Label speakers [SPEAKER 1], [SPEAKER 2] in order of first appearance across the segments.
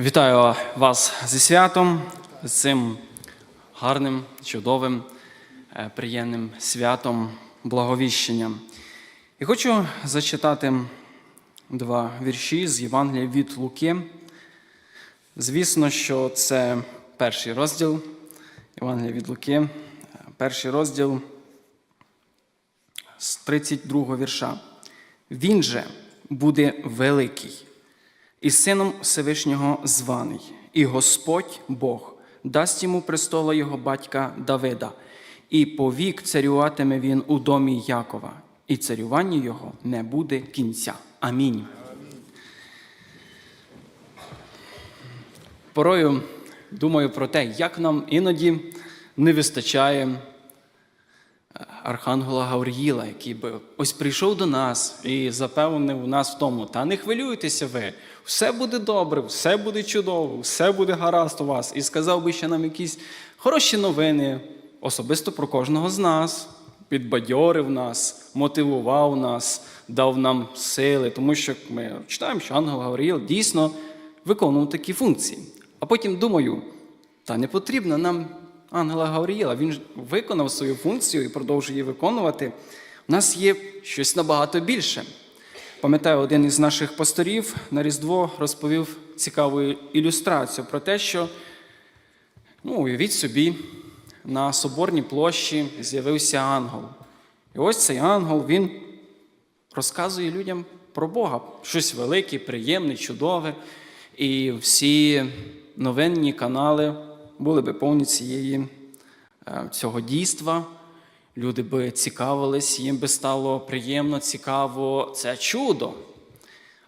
[SPEAKER 1] Вітаю вас зі святом, з цим гарним, чудовим, е, приємним святом благовіщення. І хочу зачитати два вірші з Євангелія від Луки. Звісно, що це перший розділ Євангелія від Луки, е, перший розділ з 32 вірша. Він же буде великий і сином Всевишнього званий, і Господь Бог дасть йому престола його батька Давида, і повік царюватиме він у домі Якова, і царювання його не буде кінця. Амінь. Порою думаю про те, як нам іноді не вистачає Архангела Гавриїла, який би ось прийшов до нас і запевнив нас в тому, та не хвилюйтеся ви, все буде добре, все буде чудово, все буде гаразд у вас. І сказав би ще нам якісь хороші новини, особисто про кожного з нас, підбадьорив нас, мотивував нас, дав нам сили, тому що ми читаємо, що ангел Гавриїл дійсно виконував такі функції. А потім думаю, та не потрібно нам ангела Гавріїла. Він виконав свою функцію і продовжує її виконувати. У нас є щось набагато більше. Пам'ятаю, один із наших пасторів на Різдво розповів цікаву ілюстрацію про те, що, ну, уявіть собі, на соборній площі з'явився ангел. І ось цей ангел, він розказує людям про Бога. Щось велике, приємне, чудове. І всі новинні канали були би повні цієї, е, цього дійства. Люди би цікавились, їм би стало приємно, цікаво, це чудо.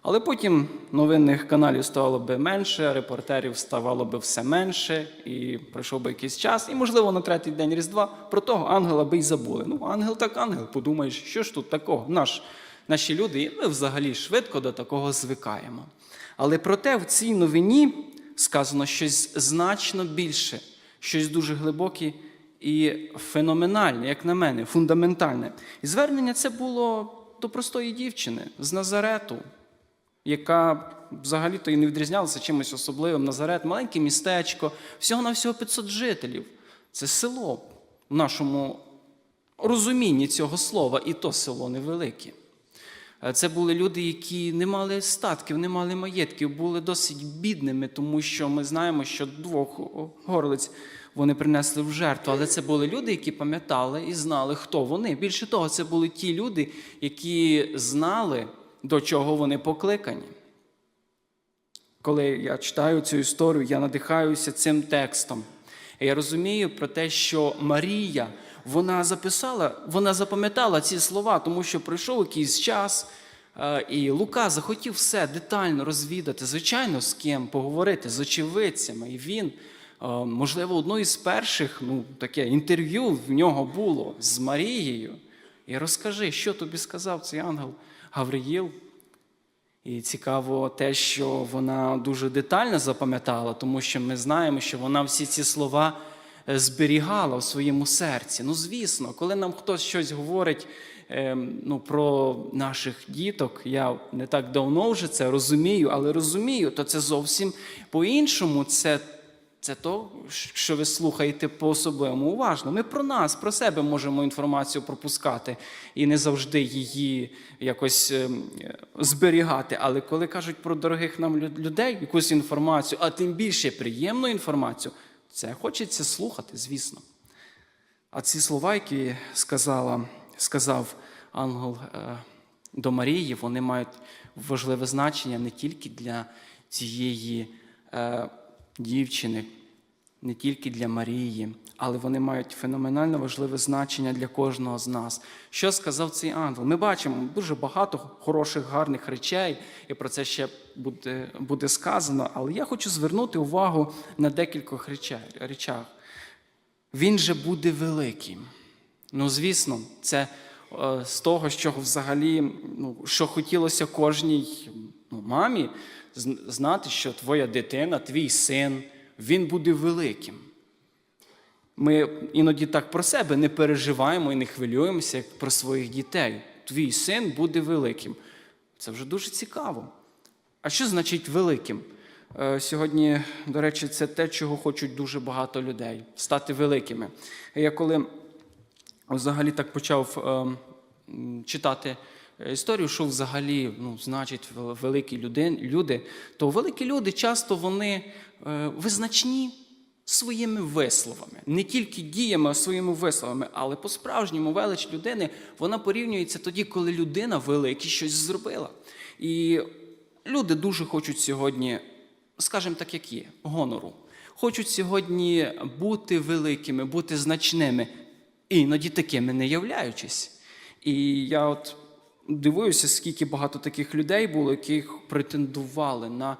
[SPEAKER 1] Але потім новинних каналів ставало би менше, репортерів ставало би все менше, і пройшов би якийсь час, і, можливо, на третій день Різдва про того ангела би й забули. Ну, ангел так ангел, подумаєш, що ж тут такого? Наш, наші люди, і ми взагалі швидко до такого звикаємо. Але проте в цій новині сказано щось значно більше, щось дуже глибоке і феноменальне, як на мене, фундаментальне. І звернення це було до простої дівчини з Назарету, яка взагалі-то і не відрізнялася чимось особливим. Назарет, маленьке містечко, всього на всього 500 жителів. Це село в нашому розумінні цього слова, і то село невелике. Це були люди, які не мали статків, не мали маєтків, були досить бідними, тому що ми знаємо, що двох горлиць вони принесли в жертву. Але це були люди, які пам'ятали і знали, хто вони. Більше того, це були ті люди, які знали, до чого вони покликані. Коли я читаю цю історію, я надихаюся цим текстом. Я розумію про те, що Марія вона записала, вона запам'ятала ці слова, тому що пройшов якийсь час, е, і Лука захотів все детально розвідати, звичайно, з ким поговорити, з очевидцями. І він, е, можливо, одно із перших ну, таке інтерв'ю в нього було з Марією. І розкажи, що тобі сказав цей ангел Гавриїл. І цікаво те, що вона дуже детально запам'ятала, тому що ми знаємо, що вона всі ці слова зберігала в своєму серці. Ну, звісно, коли нам хтось щось говорить ем, ну, про наших діток, я не так давно вже це розумію, але розумію, то це зовсім по-іншому. Це це то, що ви слухаєте по-особливому уважно. Ми про нас, про себе можемо інформацію пропускати і не завжди її якось ем, зберігати. Але коли кажуть про дорогих нам людей якусь інформацію, а тим більше приємну інформацію, це хочеться слухати, звісно. А ці слова, які сказала, сказав ангел е, до Марії, вони мають важливе значення не тільки для цієї. Е, дівчини, не тільки для Марії, але вони мають феноменально важливе значення для кожного з нас. Що сказав цей ангел? Ми бачимо дуже багато хороших, гарних речей, і про це ще буде, буде сказано. Але я хочу звернути увагу на декількох речах. Він же буде великим. Ну, звісно, це е, з того, що взагалі, ну, що хотілося кожній ну, мамі знати, що твоя дитина, твій син, він буде великим. Ми іноді так про себе не переживаємо і не хвилюємося як про своїх дітей. Твій син буде великим. Це вже дуже цікаво. А що значить великим? Е, Сьогодні, до речі, це те, чого хочуть дуже багато людей стати великими. Я коли взагалі так почав е, читати історію, що взагалі ну, значить великі люди, то великі люди часто вони е, визначні своїми висловами, не тільки діями, а своїми висловами, але по-справжньому велич людини вона порівнюється тоді, коли людина велике щось зробила. І люди дуже хочуть сьогодні, скажімо так, як є, гонору. Хочуть сьогодні бути великими, бути значними, іноді такими не являючись. І я от дивуюся, скільки багато таких людей було, яких претендували на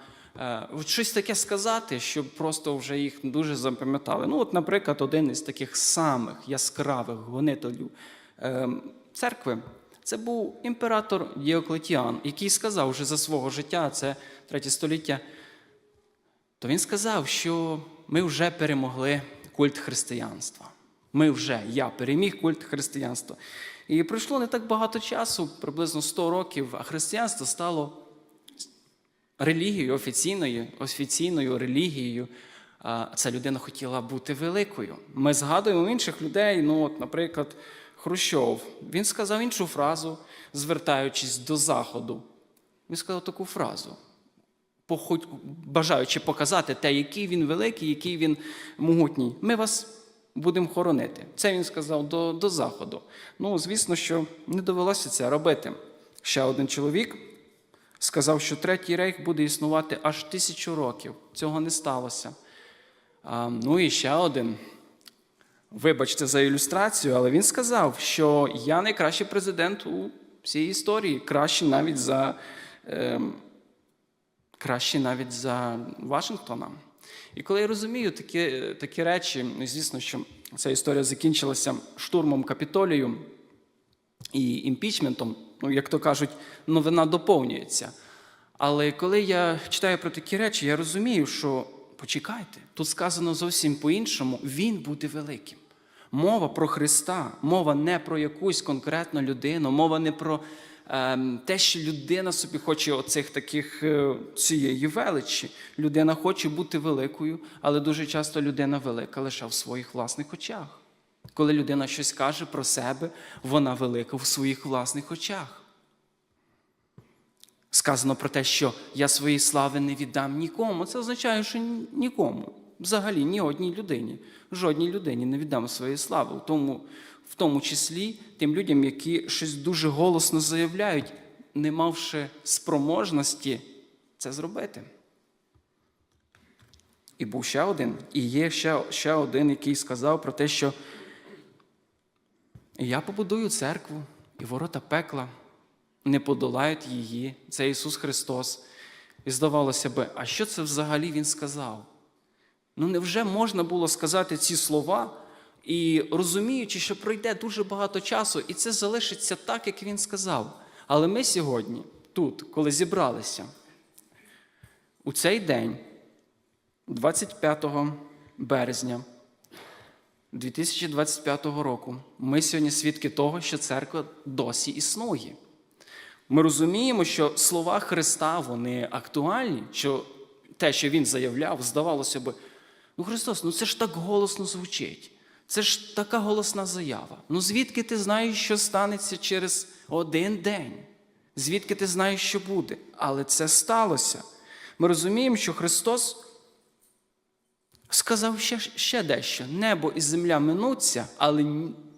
[SPEAKER 1] щось таке сказати, щоб просто вже їх дуже запам'ятали. Ну, от, наприклад, один із таких самих яскравих гонителів е, церкви. Це був імператор Діоклетіан, який сказав вже за свого життя, це третє століття, то він сказав, що ми вже перемогли культ християнства. Ми вже, я переміг культ християнства. І пройшло не так багато часу, приблизно 100 років, а християнство стало релігією, офіційною, офіційною релігією. Ця людина хотіла бути великою. Ми згадуємо інших людей, ну, от, наприклад, Хрущов. Він сказав іншу фразу, звертаючись до Заходу. Він сказав таку фразу бажаючи показати те, який він великий, який він могутній. Ми вас будемо хоронити. Це він сказав до, до Заходу. Ну, звісно, що не довелося це робити. Ще один чоловік сказав, що третій рейх буде існувати аж тисячу років. Цього не сталося. А, ну і ще один. Вибачте за ілюстрацію, але він сказав, що я найкращий президент у всій історії, кращий навіть за. ем, краще навіть за Вашингтона. І коли я розумію такі, такі речі, ну, звісно, що ця історія закінчилася штурмом Капітолію і імпічментом, ну, як то кажуть, новина доповнюється. Але коли я читаю про такі речі, я розумію, що почекайте, тут сказано зовсім по-іншому, він буде великим. Мова про Христа, мова не про якусь конкретну людину, мова не про ем, те, що людина собі хоче оцих таких е, цієї величі. Людина хоче бути великою, але дуже часто людина велика лише в своїх власних очах. Коли людина щось каже про себе, вона велика в своїх власних очах. Сказано про те, що я своєї слави не віддам нікому. Це означає, що нікому, взагалі ні одній людині, жодній людині не віддам своєї слави, в тому, в тому числі тим людям, які щось дуже голосно заявляють, не мавши спроможності це зробити. І був ще один, і є ще, ще один, який сказав про те, що я побудую церкву, і ворота пекла не подолають її. Це Ісус Христос. І здавалося би, а що це взагалі Він сказав? Ну, невже можна було сказати ці слова, і розуміючи, що пройде дуже багато часу, і це залишиться так, як він сказав. Але ми сьогодні, тут, коли зібралися, у цей день, 25 березня 2025 року, ми сьогодні свідки того, що церква досі існує. Ми розуміємо, що слова Христа вони актуальні, що те, що Він заявляв, здавалося би, ну Христос, ну це ж так голосно звучить. Це ж така голосна заява. Ну звідки ти знаєш, що станеться через один день? Звідки ти знаєш, що буде? Але це сталося. Ми розуміємо, що Христос сказав ще, ще дещо: небо і земля минуться, але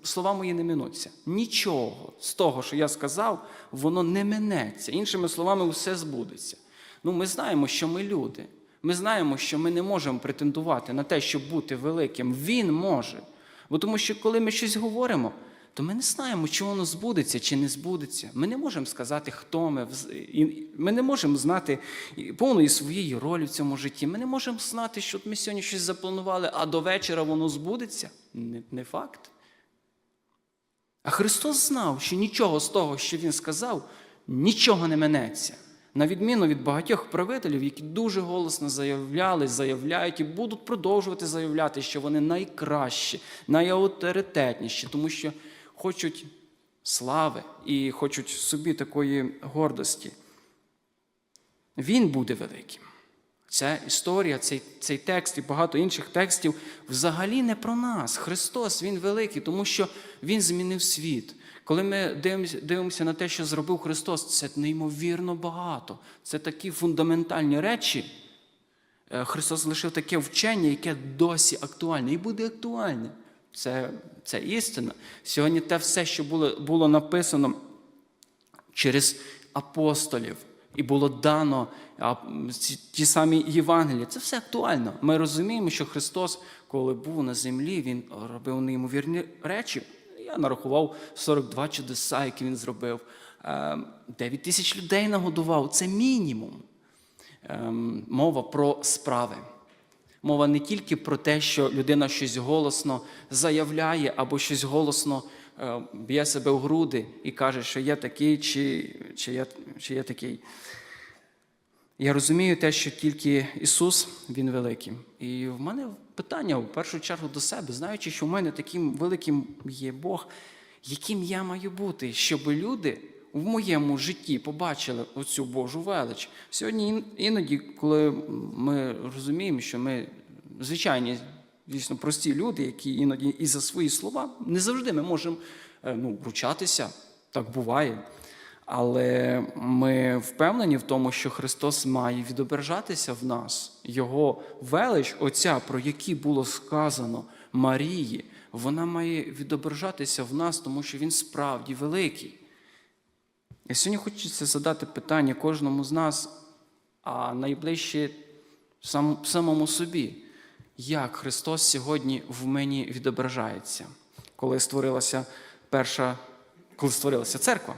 [SPEAKER 1] слова мої не минуться. Нічого з того, що я сказав, воно не минеться. Іншими словами, все збудеться. Ну, ми знаємо, що ми люди. Ми знаємо, що ми не можемо претендувати на те, щоб бути великим. Він може. Бо тому що коли ми щось говоримо, то ми не знаємо, чи воно збудеться, чи не збудеться. Ми не можемо сказати, хто ми. Ми не можемо знати повної своєї ролі в цьому житті. Ми не можемо знати, що ми сьогодні щось запланували, а до вечора воно збудеться. Не, не факт. А Христос знав, що нічого з того, що Він сказав, нічого не минеться. На відміну від багатьох правителів, які дуже голосно заявляли, заявляють і будуть продовжувати заявляти, що вони найкращі, найавторитетніші, тому що хочуть слави і хочуть собі такої гордості. Він буде великим. Ця історія, цей, цей текст і багато інших текстів взагалі не про нас. Христос Він великий, тому що Він змінив світ. Коли ми дивимося, на те, що зробив Христос, це неймовірно багато. Це такі фундаментальні речі. Е, Христос лишив таке вчення, яке досі актуальне і буде актуальне. Це, це істина. Сьогодні те все, що було, було написано через апостолів, і було дано ті самі Євангелії. Це все актуально. Ми розуміємо, що Христос, коли був на землі, Він робив неймовірні речі. Я нарахував 42 чудеса, які він зробив. 9 тисяч людей нагодував. Це мінімум. Ем, Мова про справи. Мова не тільки про те, що людина щось голосно заявляє або щось голосно е, б'є себе в груди і каже, що я такий, чи, чи, я, чи я такий. Я розумію те, що тільки Ісус Він великий. І в мене питання в першу чергу до себе, знаючи, що в мене таким великим є Бог, яким я маю бути, щоб люди в моєму житті побачили оцю Божу велич. Сьогодні іноді, коли ми розуміємо, що ми звичайні, дійсно прості люди, які іноді і за свої слова не завжди ми можемо е, ну, вручатися, так буває. Але ми впевнені в тому, що Христос має відображатися в нас. Його велич, оця, про які було сказано Марії, вона має відображатися в нас, тому що Він справді великий. І сьогодні хочеться задати питання кожному з нас, а найближче сам, самому собі, як Христос сьогодні в мені відображається, коли створилася перша, коли створилася церква.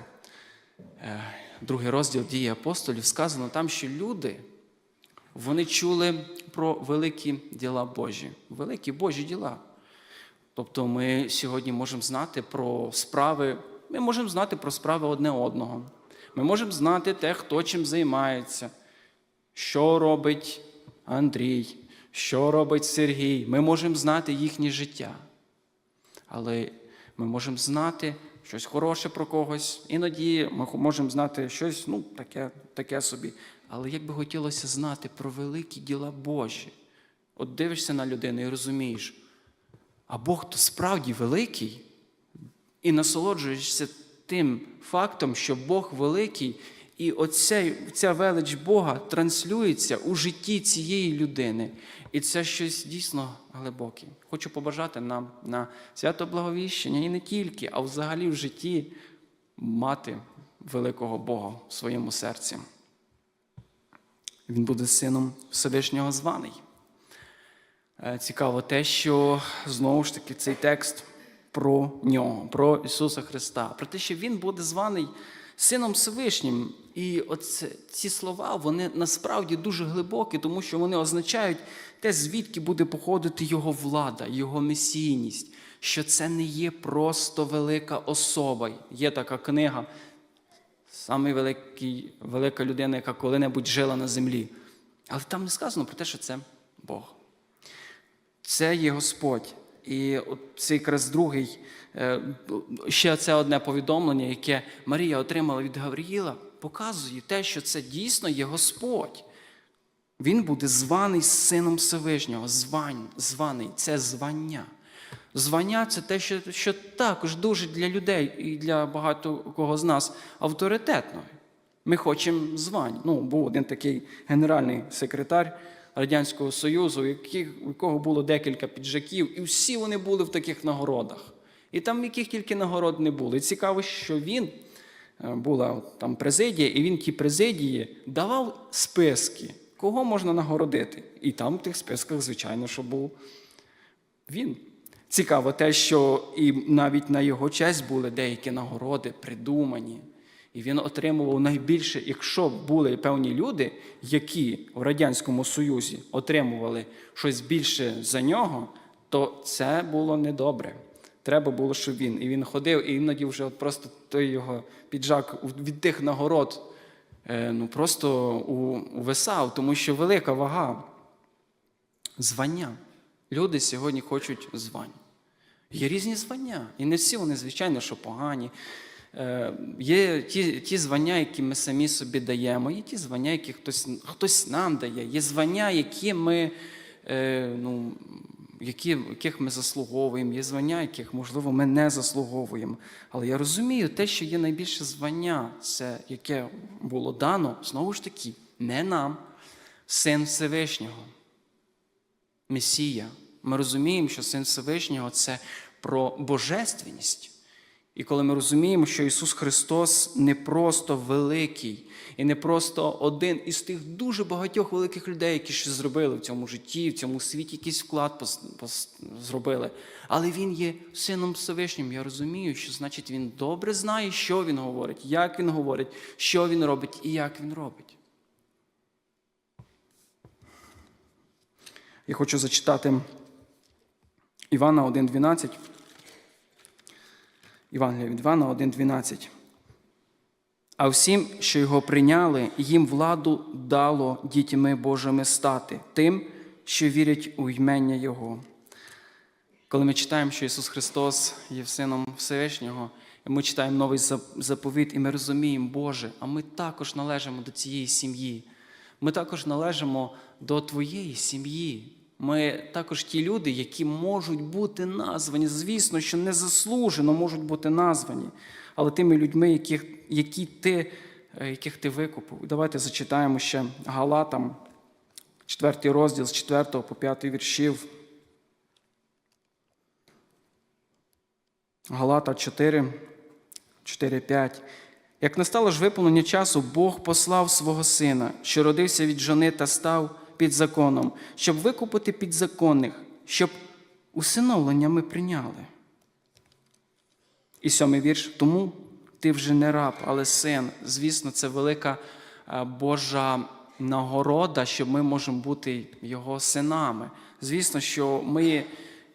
[SPEAKER 1] Е, Другий розділ дії апостолів сказано там, що люди вони чули про великі діла Божі, великі Божі діла. Тобто ми сьогодні можемо знати про справи, ми можемо знати про справи одне одного. Ми можемо знати те, хто чим займається, що робить Андрій, що робить Сергій. Ми можемо знати їхнє життя. Але ми можемо знати щось хороше про когось. Іноді ми можемо знати щось, ну, таке, таке собі. Але як би хотілося знати про великі діла Божі. От дивишся на людину і розумієш, а Бог то справді великий, і насолоджуєшся тим фактом, що Бог великий, і оця, ця велич Бога транслюється у житті цієї людини. І це щось дійсно глибоке. Хочу побажати нам на свято Благовіщення і не тільки, а взагалі в житті мати великого Бога в своєму серці. Він буде сином Всевишнього званий. Е, Цікаво те, що знову ж таки цей текст про нього, про Ісуса Христа, про те, що Він буде званий Сином Всевишнім. І оце, ці слова вони насправді дуже глибокі, тому що вони означають те, звідки буде походити Його влада, Його месійність, що це не є просто велика особа. Є така книга, великий, велика людина, яка коли-небудь жила на землі. Але там не сказано про те, що це Бог. Це є Господь. І от це якраз другий, е, ще це одне повідомлення, яке Марія отримала від Гавріїла, показує те, що це дійсно є Господь. Він буде званий Сином Всевишнього. Звань, званий це звання. Звання це те, що, що також дуже для людей і для багато кого з нас авторитетно. Ми хочемо звань. Ну, був один такий генеральний секретар Радянського Союзу, у якого було декілька піджаків, і всі вони були в таких нагородах. І там яких тільки нагород не було. І цікаво, що він е, була там президія, і він ті президії давав списки, кого можна нагородити. І там в тих списках, звичайно, що був він. Цікаво те, що і навіть на його честь були деякі нагороди придумані. І він отримував найбільше, якщо були певні люди, які в Радянському Союзі отримували щось більше за нього, то це було недобре. Треба було, щоб він. І він ходив, і іноді вже от просто той його піджак від тих нагород е, ну, просто увисав, тому що велика вага звання. Люди сьогодні хочуть звань. Є різні звання. І не всі вони, звичайно, що погані. Е, Є ті, ті звання, які ми самі собі даємо, є ті звання, які хтось, хтось нам дає, є звання, які ми, е, ну, які, яких ми заслуговуємо, є звання, яких, можливо, ми не заслуговуємо. Але я розумію, те, що є найбільше звання, це яке було дано, знову ж таки, не нам, син Всевишнього. Месія. Ми розуміємо, що Син Всевишнього це про божественність. І коли ми розуміємо, що Ісус Христос не просто великий, і не просто один із тих дуже багатьох великих людей, які щось зробили в цьому житті, в цьому світі якийсь вклад зробили. Але Він є Сином Всевишнім. Я розумію, що значить Він добре знає, що Він говорить, як Він говорить, що Він робить і як Він робить. Я хочу зачитати Івана 1.12. Євангелія від Івана 1.12. А всім, що його прийняли, їм владу дало дітьми Божими стати, тим, що вірять у ймення Його. Коли ми читаємо, що Ісус Христос є Сином Всевишнього, ми читаємо новий заповіт, і ми розуміємо, Боже, а ми також належимо до цієї сім'ї. Ми також належимо до Твоєї сім'ї. Ми також ті люди, які можуть бути названі. Звісно, що незаслужено можуть бути названі, але тими людьми, яких, які ти, е, яких ти викупив. Давайте зачитаємо ще Галатам, 4 розділ з 4 по 5 віршів. Галата 4, 4, 5. Як настало ж виповнення часу, Бог послав свого сина, що родився від жони та став під законом, щоб викупити підзаконних, щоб усиновлення ми прийняли. І сьомий вірш. Тому ти вже не раб, але син. Звісно, це велика е, Божа нагорода, що ми можемо бути його синами. Звісно, що ми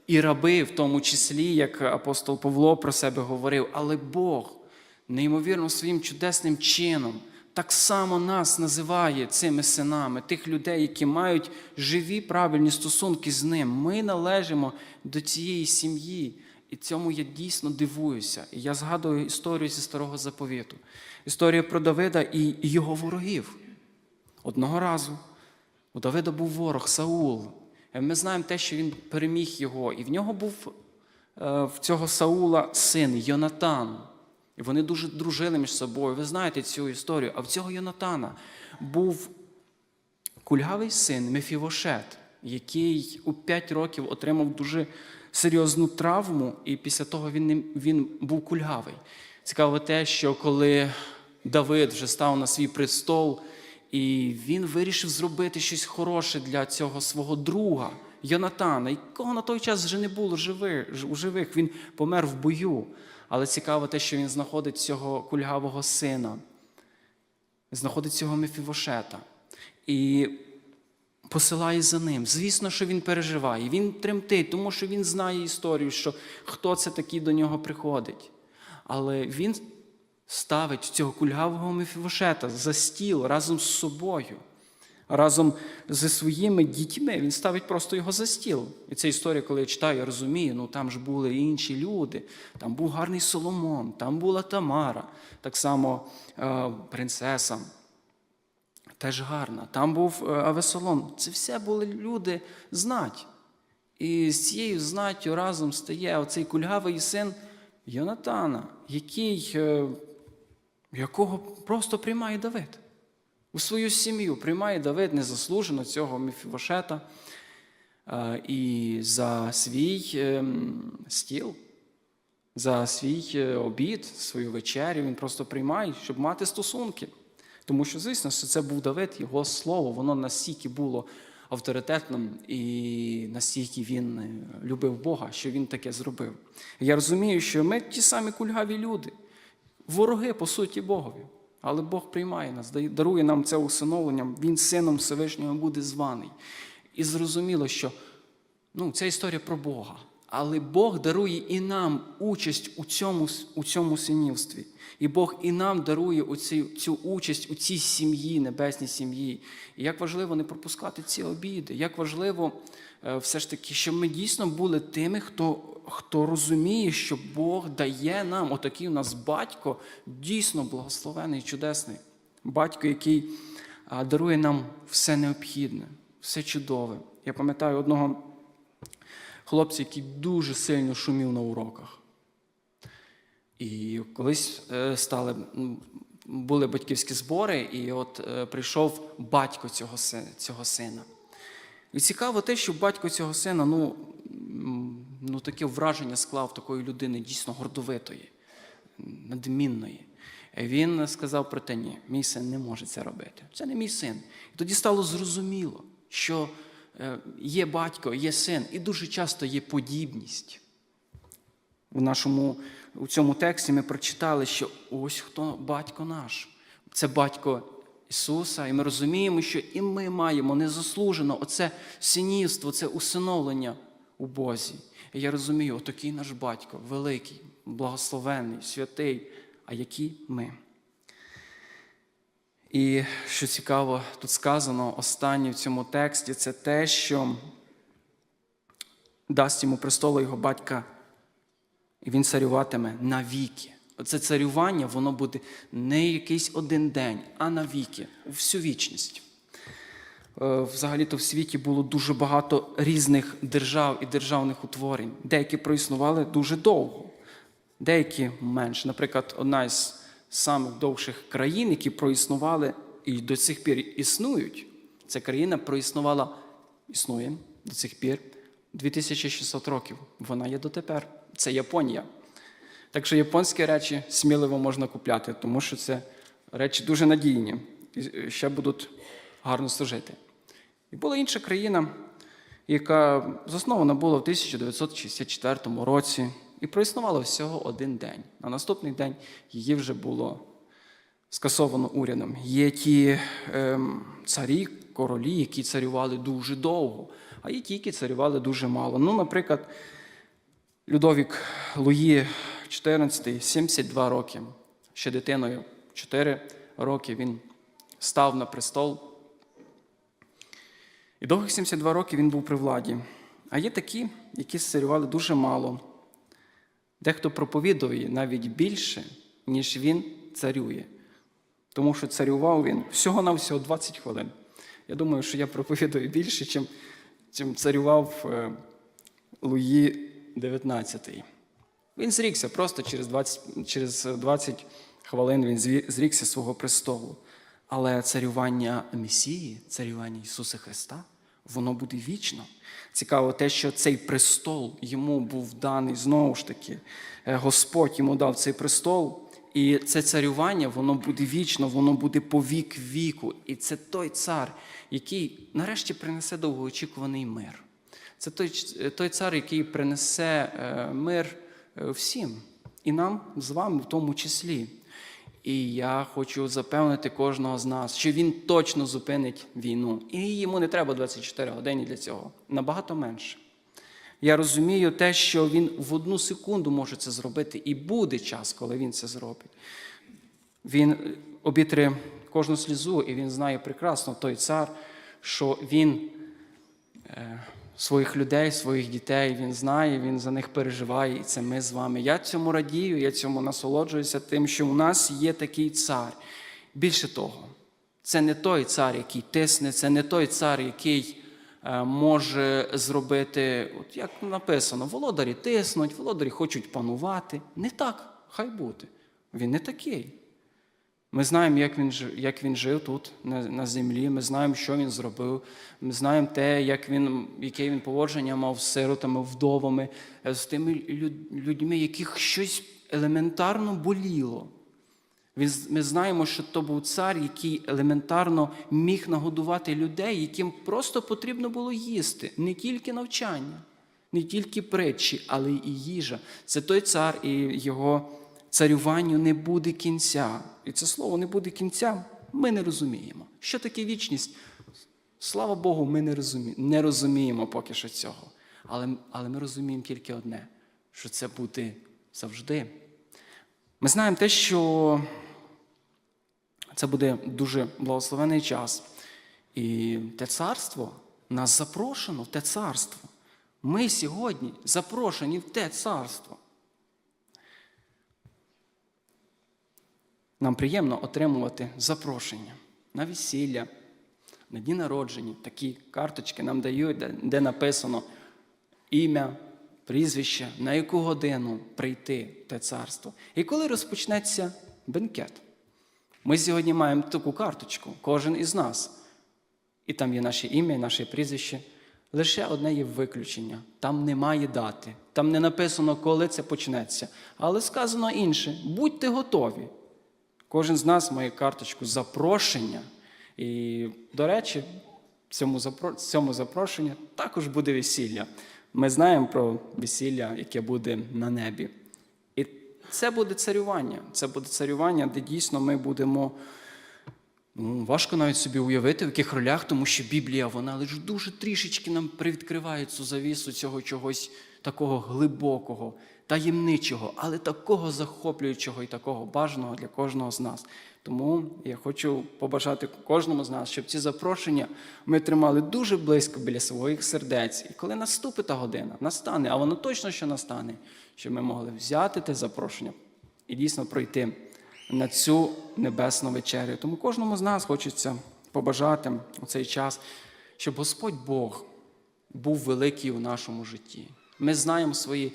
[SPEAKER 1] і раби, в тому числі, як апостол Павло про себе говорив, але Бог неймовірно своїм чудесним чином так само нас називає цими синами, тих людей, які мають живі правильні стосунки з ним. Ми належимо до цієї сім'ї. І цьому я дійсно дивуюся. І я згадую історію зі старого заповіту. Історію про Давида і його ворогів. Одного разу у Давида був ворог Саул. І Ми знаємо те, що він переміг його. І в нього був е, в цього Саула син Йонатан. І вони дуже дружили між собою. Ви знаєте цю історію. А в цього Йонатана був кульгавий син Мефівошет, який у 5 років отримав дуже серйозну травму, і після того він, він був кульгавий. Цікаво те, що коли Давид вже став на свій престол, і він вирішив зробити щось хороше для цього свого друга Йонатана, якого на той час вже не було у живих, він помер в бою. Але цікаво те, що він знаходить цього кульгавого сина, знаходить цього Мефівошета. І посилає за ним. Звісно, що він переживає. Він тремтить, тому що він знає історію, що хто це такий до нього приходить. Але він ставить цього кульгавого Мефівошета за стіл разом з собою, разом зі своїми дітьми. Він ставить просто його за стіл. І ця історія, коли я читаю, я розумію, ну там ж були інші люди. Там був гарний Соломон, там була Тамара, так само е, принцеса теж гарна. Там був е, Авесолом. Це все були люди знать. І з цією знаттю разом стає оцей кульгавий син Йонатана, який, е, якого просто приймає Давид. У свою сім'ю приймає Давид незаслужено цього Мефівошета е, і за свій е, стіл, за свій е, обід, свою вечерю він просто приймає, щоб мати стосунки. Тому що, звісно, що це був Давид, його слово, воно настільки було авторитетним і настільки він е, любив Бога, що він таке зробив. Я розумію, що ми ті самі кульгаві люди, вороги, по суті, Богові. Але Бог приймає нас, дарує нам це усиновлення, Він сином Всевишнього буде званий. І зрозуміло, що ну, ця історія про Бога. Але Бог дарує і нам участь у цьому, у цьому синівстві. І Бог і нам дарує оці, цю участь у цій сім'ї, небесній сім'ї. І як важливо не пропускати ці обіди, як важливо е, все ж таки, щоб ми дійсно були тими, хто, хто розуміє, що Бог дає нам, отакий у нас батько, дійсно благословений, чудесний. Батько, який дарує нам все необхідне, все чудове. Я пам'ятаю одного хлопця, який дуже сильно шумів на уроках. І колись е, стали, були батьківські збори, і от е, прийшов батько цього. Цього сина. І цікаво те, що батько цього сина, ну, ну таке враження склав такої людини дійсно гордовитої, надмінної. Він сказав про те, ні, мій син не може це робити. Це не мій син. І тоді стало зрозуміло, що є батько, є син, і дуже часто є подібність. В нашому у цьому тексті ми прочитали, що ось хто батько наш. Це батько Ісуса, і ми розуміємо, що і ми маємо незаслужено оце синівство, це усиновлення у Бозі. І я розумію, отакий наш батько, великий, благословений, святий, а які ми. І що цікаво, тут сказано останнє в цьому тексті, це те, що дасть йому престолу його батька і він царюватиме навіки. Оце царювання, воно буде не якийсь один день, а навіки, всю вічність. Е, Взагалі-то в світі було дуже багато різних держав і державних утворень. Деякі проіснували дуже довго, деякі менше. Наприклад, одна із самих довших країн, які проіснували і до цих пір існують. Ця країна проіснувала, існує до цих пір 2600 років. Вона є дотепер. Це Японія. Так що японські речі сміливо можна купляти, тому що це речі дуже надійні і ще будуть гарно служити. І була інша країна, яка заснована була в 1964 році і проіснувала всього один день. На наступний день її вже було скасовано урядом. Є ті ем, царі, королі, які царювали дуже довго, а є ті, які царювали дуже мало. Ну, наприклад, Людовік Луї XIV, 72 роки. Ще дитиною 4 роки він став на престол. І довгих 72 роки він був при владі. А є такі, які царювали дуже мало. Дехто проповідує навіть більше, ніж він царює. Тому що царював він всього-навсього 20 хвилин. Я думаю, що я проповідую більше, чим, чим царював е, Луї 19. Він зрікся просто через 20, через 20 хвилин він зрікся свого престолу. Але царювання Месії, царювання Ісуса Христа, воно буде вічно. Цікаво те, що цей престол йому був даний знову ж таки. е, Господь йому дав цей престол, і це царювання, воно буде вічно, воно буде по вік віку. І це той цар, який нарешті принесе довгоочікуваний мир. Це той, той цар, який принесе е, мир е, всім, і нам з вами в тому числі. І я хочу запевнити кожного з нас, що він точно зупинить війну. І йому не треба 24 години для цього, набагато менше. Я розумію те, що він в одну секунду може це зробити, і буде час, коли він це зробить. Він обітре кожну слізу, і він знає прекрасно той цар, що він е, своїх людей, своїх дітей, він знає, він за них переживає, і це ми з вами. Я цьому радію, я цьому насолоджуюся тим, що у нас є такий цар. Більше того, це не той цар, який тисне, це не той цар, який е, може зробити, от як написано, володарі тиснуть, володарі хочуть панувати. Не так, хай буде. Він не такий. Ми знаємо, як він, як він жив тут, на, на землі. Ми знаємо, що він зробив. Ми знаємо те, як він, яке він поводження мав з сиротами, вдовами, е, з тими людьми, яких щось елементарно боліло. Ми знаємо, що то був цар, який елементарно міг нагодувати людей, яким просто потрібно було їсти, не тільки навчання, не тільки притчі, але й їжа. Це той цар, і його царюванню не буде кінця. І це слово не буде кінця. Ми не розуміємо. Що таке вічність? Слава Богу, ми не, розумі... не розуміємо поки що цього. Але, але ми розуміємо тільки одне, що це буде завжди. Ми знаємо те, що це буде дуже благословений час. І те царство нас запрошено в те царство. Ми сьогодні запрошені в те царство. Нам приємно отримувати запрошення на весілля, на дні народження. Такі карточки нам дають, де, написано ім'я, прізвище, на яку годину прийти в те царство. І коли розпочнеться бенкет. Ми сьогодні маємо таку карточку, кожен із нас. І там є наше ім'я, наше прізвище. Лише одне є виключення: там немає дати, там не написано, коли це почнеться. Але сказано інше: будьте готові. Кожен з нас має карточку запрошення. І, до речі, цьому, цьому запрошенні також буде весілля. Ми знаємо про весілля, яке буде на небі. І це буде царювання. Це буде царювання, де дійсно ми будемо. Ну, важко навіть собі уявити, в яких ролях, тому що Біблія, вона лише дуже трішечки нам привідкриває цю завісу цього чогось такого глибокого, таємничого, але такого захоплюючого і такого бажаного для кожного з нас. Тому я хочу побажати кожному з нас, щоб ці запрошення ми тримали дуже близько біля своїх сердець. І коли наступить та година, настане, а воно точно що настане, щоб ми могли взяти те запрошення і дійсно пройти на цю небесну вечерю. Тому кожному з нас хочеться побажати у цей час, щоб Господь Бог був великий у нашому житті. Ми знаємо свої,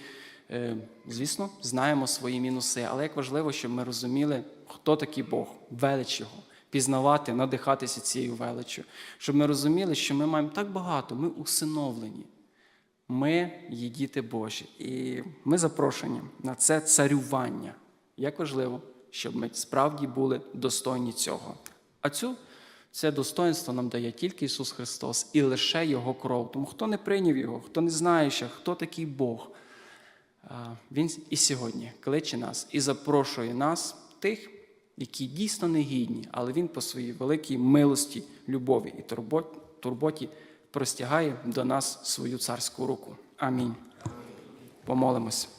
[SPEAKER 1] звісно, знаємо свої мінуси, але як важливо, щоб ми розуміли, хто такий Бог, велич Його, пізнавати, надихатися цією величчю, щоб ми розуміли, що ми маємо так багато, ми усиновлені. Ми є діти Божі, і ми запрошені на це царювання. Як важливо, щоб ми справді були достойні цього. А цю це достоинство нам дає тільки Ісус Христос і лише Його кров. Тому хто не прийняв Його, хто не знає ще, хто такий Бог, Він і сьогодні кличе нас і запрошує нас, тих, які дійсно не гідні, але Він по своїй великій милості, любові і турбо- турботі простягає до нас свою царську руку. Амінь. Помолимось.